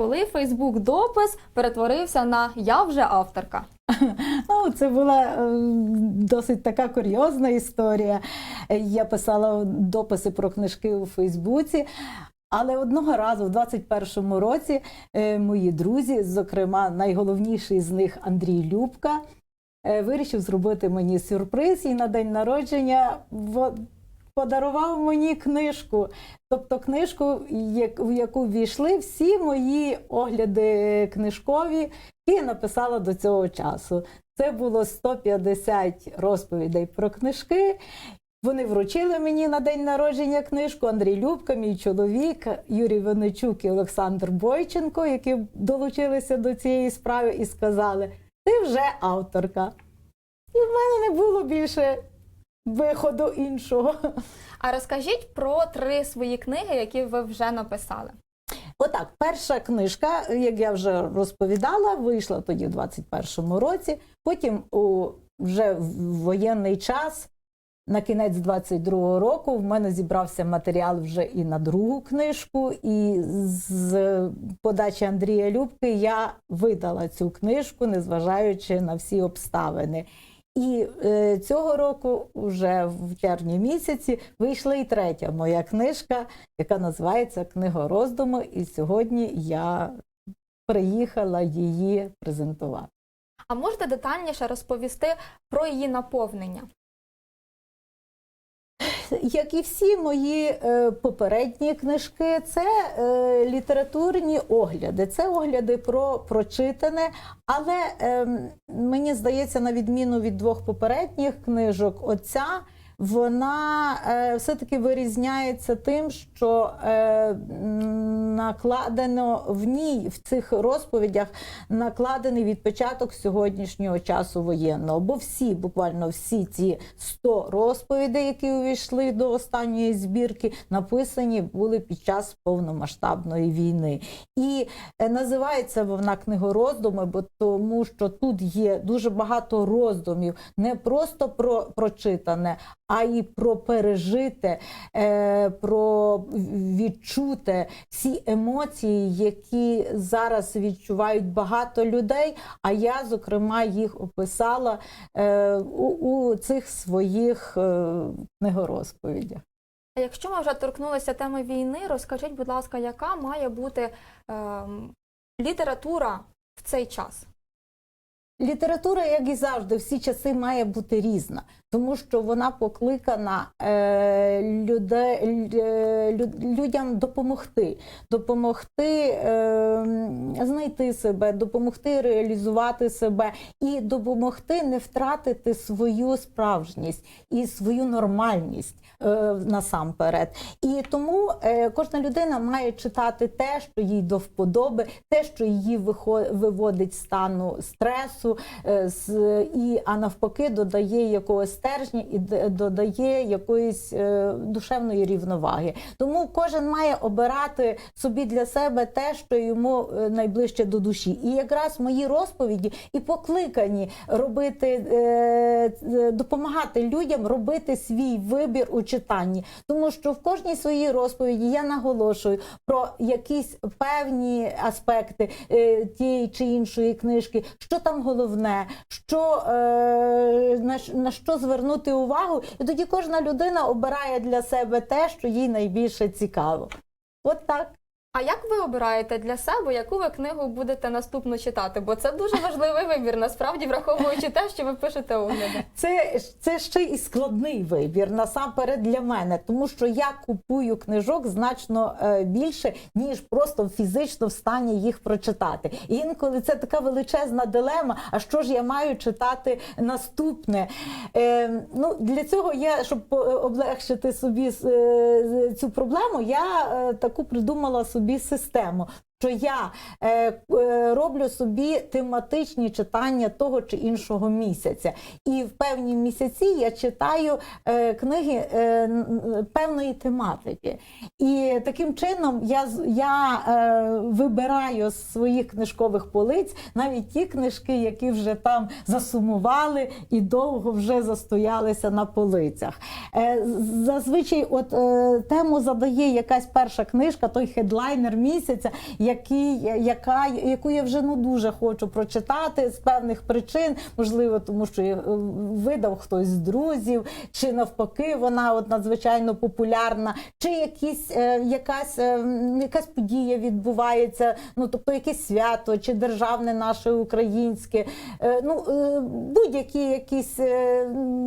коли Фейсбук допис перетворився на я вже авторка. Ну, це була е, досить така курйозна історія. Я писала дописи про книжки у Фейсбуці. Але одного разу, в 21-му році, е, мої друзі, зокрема, найголовніший з них Андрій Любка, е, вирішив зробити мені сюрприз і на день народження подарував мені книжку. Тобто книжку, в яку ввійшли всі мої огляди книжкові, я написала до цього часу. Це було 150 розповідей про книжки. Вони вручили мені на день народження книжку Андрій Любка, мій чоловік, Юрій Винничук і Олександр Бойченко, які долучилися до цієї справи і сказали: ти вже авторка. І в мене не було більше виходу іншого. А розкажіть про три свої книги, які ви вже написали. Отак, перша книжка, як я вже розповідала, вийшла тоді в 21-му році. Потім у вже в воєнний час, на кінець 22-го року, в мене зібрався матеріал вже і на другу книжку. І з подачі Андрія Любки я видала цю книжку, незважаючи на всі обставини. І е, цього року, вже в червні місяці, вийшла і третя моя книжка, яка називається Книга роздуму. І сьогодні я приїхала її презентувати. А можете детальніше розповісти про її наповнення? Як і всі мої е, попередні книжки, це е, літературні огляди, це огляди про прочитане. Але е, мені здається, на відміну від двох попередніх книжок, оця вона е, все-таки вирізняється тим, що е, накладено в ній, в цих розповідях, накладений відпечаток сьогоднішнього часу воєнного. Бо всі, буквально всі ці 100 розповідей, які увійшли до останньої збірки, написані були під час повномасштабної війни. І е, називається вона книгороздуми, бо тому що тут є дуже багато роздумів, не просто про прочитане, а й про пережите, е, про відчуте всі емоції, які зараз відчувають багато людей. А я, зокрема, їх описала е, у, цих своїх е, книгорозповідях. Якщо ми вже торкнулися теми війни, розкажіть, будь ласка, яка має бути ем, література в цей час? Література, як і завжди, всі часи має бути різна, тому що вона покликана е, люде, лю- лю- людям допомогти, допомогти е, знайти себе, допомогти реалізувати себе і допомогти не втратити свою справжність і свою нормальність е, насамперед. І тому е, кожна людина має читати те, що їй до вподоби, те, що її виводить з стану стресу, е, з, і, а навпаки, додає якогось стержня і додає якоїсь е, душевної рівноваги. Тому кожен має обирати собі для себе те, що йому е, найближче до душі. І якраз мої розповіді і покликані робити, е, е, допомагати людям робити свій вибір у читанні. Тому що в кожній своїй розповіді я наголошую про якісь певні аспекти е, тієї чи іншої книжки, що там головне, що, е, на, на що звернути увагу. І тоді кожна людина обирає для себе те, що їй найбільше цікаво. От так. А як ви обираєте для себе, яку ви книгу будете наступно читати? Бо це дуже важливий вибір, насправді враховуючи те, що ви пишете огляди. Це, це ще і складний вибір насамперед для мене, тому що я купую книжок значно е, більше, ніж просто фізично в стані їх прочитати. І інколи це така величезна дилема. А що ж я маю читати наступне? Е, ну, для цього я, щоб облегшити собі е, цю проблему, я е, таку придумала собі систему. Що я е, е, роблю собі тематичні читання того чи іншого місяця, і в певні місяці я читаю е, книги е, певної тематики. І таким чином я, я е, вибираю з своїх книжкових полиць навіть ті книжки, які вже там засумували і довго вже застоялися на полицях. Е, зазвичай, от е, тему задає якась перша книжка, той хедлайнер місяця. Я який, яка, яку я вже ну дуже хочу прочитати з певних причин, можливо, тому що е, видав хтось з друзів, чи навпаки, вона от надзвичайно популярна, чи якісь е, якась, е, якась подія відбувається, ну тобто якесь свято, чи державне наше українське, ну будь-які якісь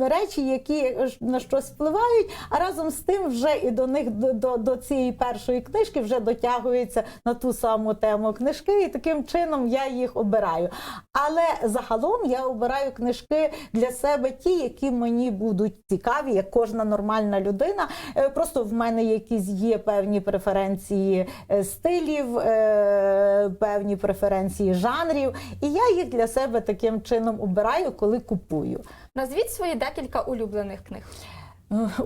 речі, які на щось впливають, а разом з тим вже і до них до, до цієї першої книжки вже дотягується на ту саму тему книжки, і таким чином я їх обираю. Але загалом я обираю книжки для себе ті, які мені будуть цікаві, як кожна нормальна людина. Е, Просто в мене якісь є певні преференції е, стилів, е, певні преференції жанрів, і я їх для себе таким чином обираю, коли купую. Назвіть свої декілька улюблених книг.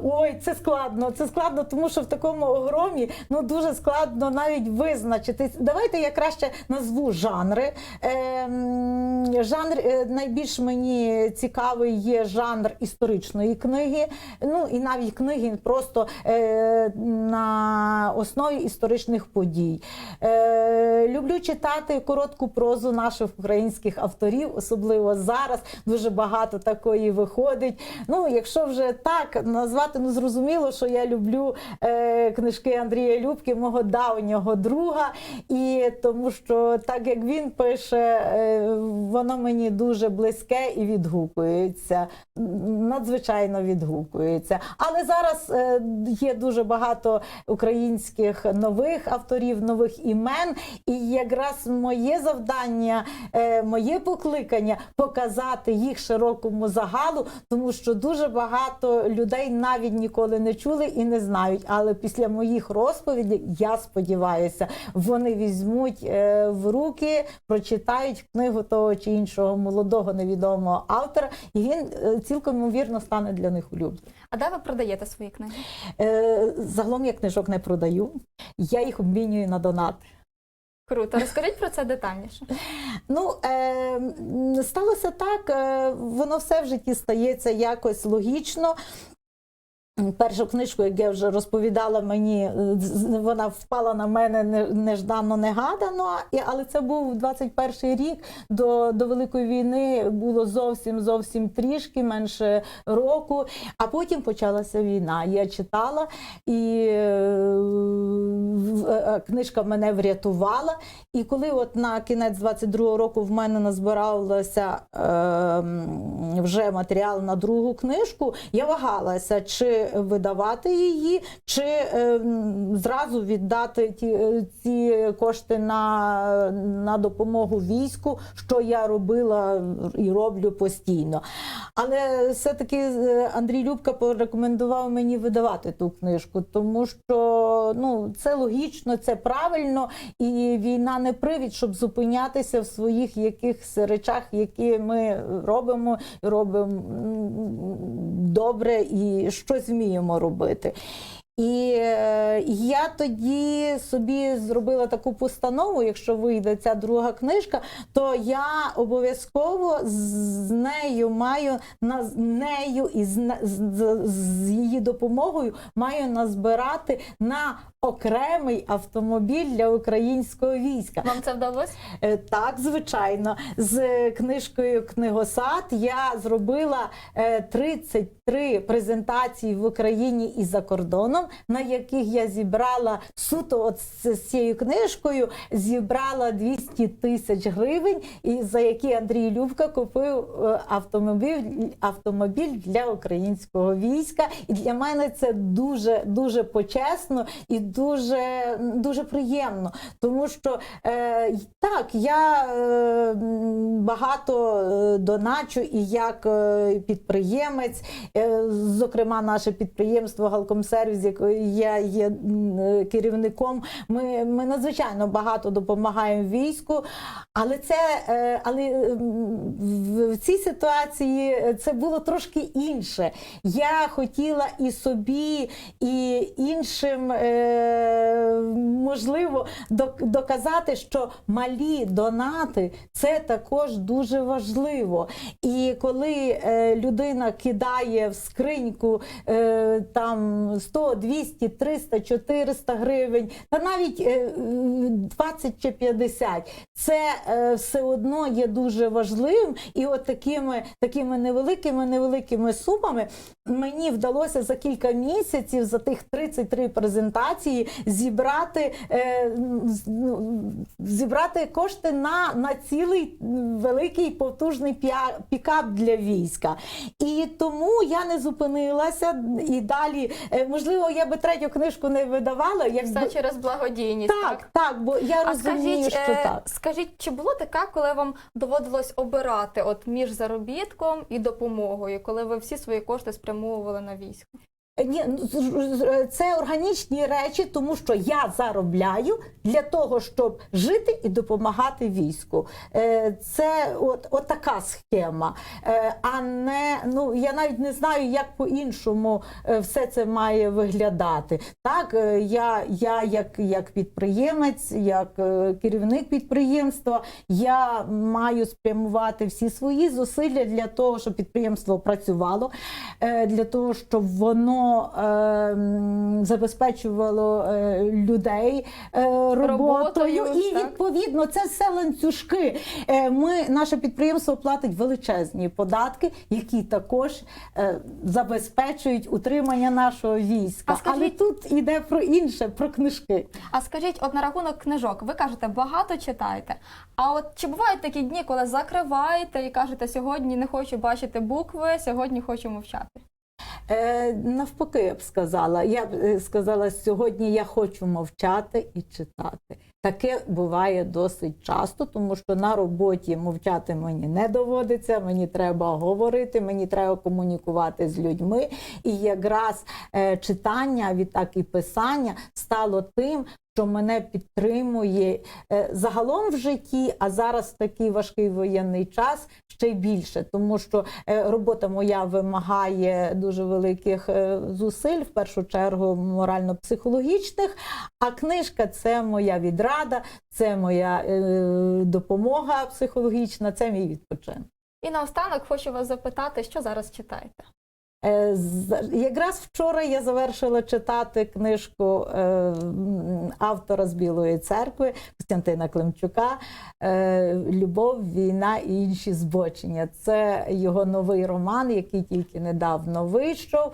Ой, це складно. Це складно, тому що в такому огромі ну дуже складно навіть визначити. Давайте я краще назву жанри. Ем, жанр е, найбільш мені цікавий є жанр історичної книги. Ну і навіть книги просто е, на основі історичних подій. Е, люблю читати коротку прозу наших українських авторів, особливо зараз. Дуже багато такої виходить. Ну, якщо вже так назвати, ну зрозуміло, що я люблю е, книжки Андрія Любки, мого давнього друга, і тому що так як він пише, е, воно мені дуже близьке і відгукується. Надзвичайно відгукується. Але зараз е, є дуже багато українських нових авторів, нових імен. І якраз моє завдання, е, моє покликання показати їх широкому загалу, тому що дуже багато людей навіть ніколи не чули і не знають. Але після моїх розповідей, я сподіваюся, вони візьмуть е, в руки, прочитають книгу того чи іншого молодого невідомого автора, і він е, цілком ймовірно стане для них улюбленим. А де ви продаєте свої книги? Е, Загалом я книжок не продаю, я їх обмінюю на донат. Круто, розкажіть про це детальніше. Ну, е, сталося так, е, воно все в житті стається якось логічно. Першу книжку, як я вже розповідала мені, е, вона впала на мене не- неждано, негадано, але це був 21 рік. До, до Великої війни було зовсім зовсім трішки менше року. А потім почалася війна. Я читала, і е, е, книжка мене врятувала. І коли от на кінець 22-го року в мене назбиралося е, вже матеріал на другу книжку, я вагалася, чи видавати її, чи е, зразу віддати ті, е, ці кошти на, на допомогу війську, що я робила і роблю постійно. Але все-таки е, Андрій Любка порекомендував мені видавати ту книжку, тому що ну, це логічно, це правильно, і війна не привід, щоб зупинятися в своїх якихось речах, які ми робимо, робимо добре і щось вміємо робити. І е, я тоді собі зробила таку постанову, якщо вийде ця друга книжка, то я обов'язково з нею маю з нею і з, з, з- її допомогою маю назбирати на окремий автомобіль для українського війська. Вам це вдалося? Е, Так, звичайно, з книжкою Книгосад я зробила е, 33 презентації в Україні і за кордоном, на яких я зібрала суто от з цією книжкою, зібрала 200 тисяч гривень, і за які Андрій Любка купив е, автомобіль, автомобіль для українського війська. І для мене це дуже дуже почесно і дуже, дуже приємно, тому що е, так, я е, багато е, доначу і як е, підприємець, е, зокрема, наше підприємство Галкомсервіс, якої я є е, керівником. Ми, ми надзвичайно багато допомагаємо війську, але це е, але в, в цій ситуації е, це було трошки інше. Я хотіла і собі, і іншим е, можливо доказати, що малі донати це також дуже важливо. І коли е, людина кидає в скриньку е, там 100, 200, 300, 400 гривень, та навіть е, 20 чи 50. Це е, все одно є дуже важливим. І от такими, такими невеликими, невеликими сумами мені вдалося за кілька місяців, за тих 33 презентації, зібрати, е, ну, зібрати кошти на, на цілий великий потужний пікап для війська. І тому я не зупинилася і далі, е, можливо, я би третю книжку не видавала. як Все через благодійність. Так, так, бо я А розумію, скажіть, що е, так. скажіть, чи було таке, коли вам доводилось обирати от між заробітком і допомогою, коли ви всі свої кошти спрямовували на військо? Ні, ну, з- це органічні речі, тому що я заробляю для того, щоб жити і допомагати війську. Е, Це от, от така схема. Е, А не ну я навіть не знаю, як по-іншому е, все це має виглядати. Так, е, я, я як, як підприємець, як е, керівник підприємства, я маю спрямувати всі свої зусилля для того, щоб підприємство працювало, е, для того, щоб воно е, забезпечувало е, людей е, роботою. Роботою, І так. відповідно це все ланцюжки. Е, Ми, наше підприємство платить величезні податки, які також е, забезпечують утримання нашого війська. А скажіть- Але тут іде про інше, про книжки. А скажіть, от на рахунок книжок, ви кажете, багато читаєте. А от чи бувають такі дні, коли закриваєте і кажете, сьогодні не хочу бачити букви, сьогодні хочу мовчати? Е, навпаки, я б сказала. Я б е, сказала, сьогодні я хочу мовчати і читати. Таке буває досить часто, тому що на роботі мовчати мені не доводиться. Мені треба говорити, мені треба комунікувати з людьми. І якраз е, читання, відтак і писання стало тим, що мене підтримує е, загалом в житті, а зараз такий важкий воєнний час ще й більше, тому що е, робота моя вимагає дуже великих е, зусиль, в першу чергу морально-психологічних. А книжка це моя відрада, це моя допомога психологічна, це мій відпочинок. І наостанок хочу вас запитати, що зараз читаєте? Е, Якраз вчора я завершила читати книжку е, автора з Білої церкви Костянтина Климчука е, Любов, війна і інші збочення. Це його новий роман, який тільки недавно вийшов.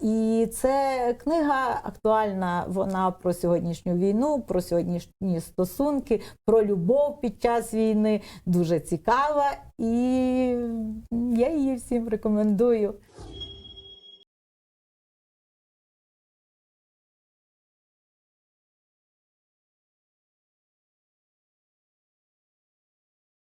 І це книга актуальна. Вона про сьогоднішню війну, про сьогоднішні стосунки, про любов під час війни. Дуже цікава, і я її всім рекомендую.